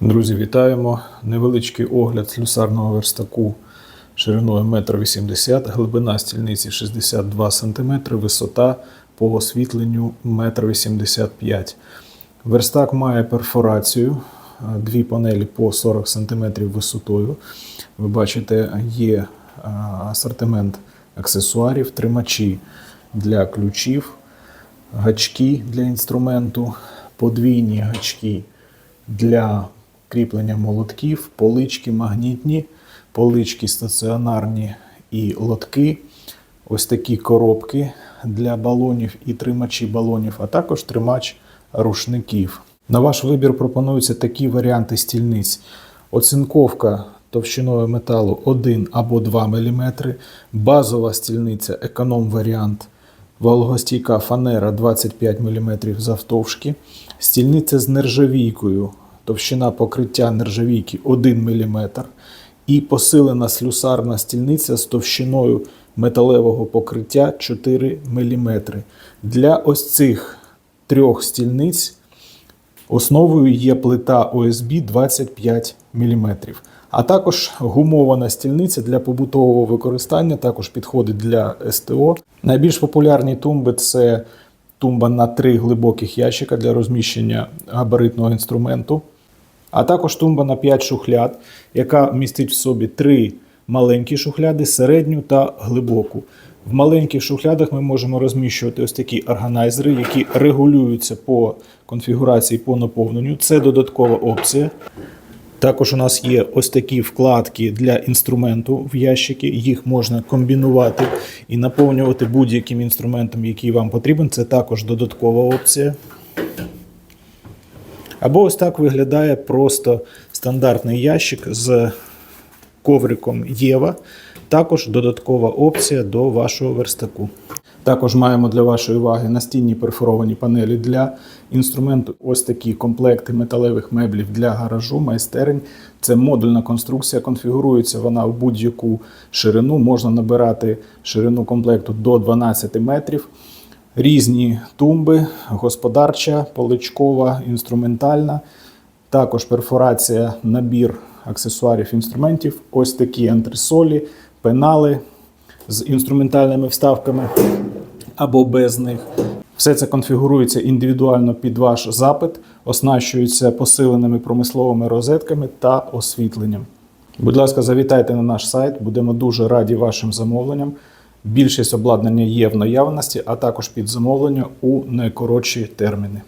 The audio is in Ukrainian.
Друзі, вітаємо! Невеличкий огляд слюсарного верстаку шириною 1,80 м, глибина стільниці 62 см, висота по освітленню 1,85 м. Верстак має перфорацію, дві панелі по 40 см висотою. Ви бачите, є асортимент аксесуарів, тримачі для ключів, гачки для інструменту, подвійні гачки для кріплення молотків, полички магнітні, полички стаціонарні і лотки, ось такі коробки для балонів і тримачі балонів, а також тримач рушників. На ваш вибір пропонуються такі варіанти стільниць. Оцинковка товщиною металу 1 або 2 мм, базова стільниця економ-варіант Вологостійка фанера 25 мм завтовшки, стільниця з нержавійкою, товщина покриття нержавійки 1 мм, і посилена слюсарна стільниця з товщиною металевого покриття 4 мм. Для ось цих трьох стільниць Основою є плита ОСБ 25 мм. А також гумована стільниця для побутового використання, також підходить для СТО. Найбільш популярні тумби це тумба на три глибоких ящика для розміщення габаритного інструменту, а також тумба на 5 шухляд, яка містить в собі три маленькі шухляди, середню та глибоку. В маленьких шухлядах ми можемо розміщувати ось такі органайзери, які регулюються по конфігурації по наповненню. Це додаткова опція. Також у нас є ось такі вкладки для інструменту в ящики. Їх можна комбінувати і наповнювати будь-яким інструментом, який вам потрібен. Це також додаткова опція. Або ось так виглядає просто стандартний ящик з ковриком Єва. Також додаткова опція до вашого верстаку. Також маємо для вашої уваги настінні перфоровані панелі для інструменту. Ось такі комплекти металевих меблів для гаражу, майстерень. Це модульна конструкція. Конфігурується вона в будь-яку ширину. Можна набирати ширину комплекту до 12 метрів. Різні тумби, господарча, поличкова, інструментальна. Також перфорація, набір аксесуарів інструментів. Ось такі антресолі, пенали з інструментальними вставками або без них. Все це конфігурується індивідуально під ваш запит, оснащується посиленими промисловими розетками та освітленням. Будь ласка, завітайте на наш сайт, будемо дуже раді вашим замовленням. Більшість обладнання є в наявності, а також під замовлення у найкоротші терміни.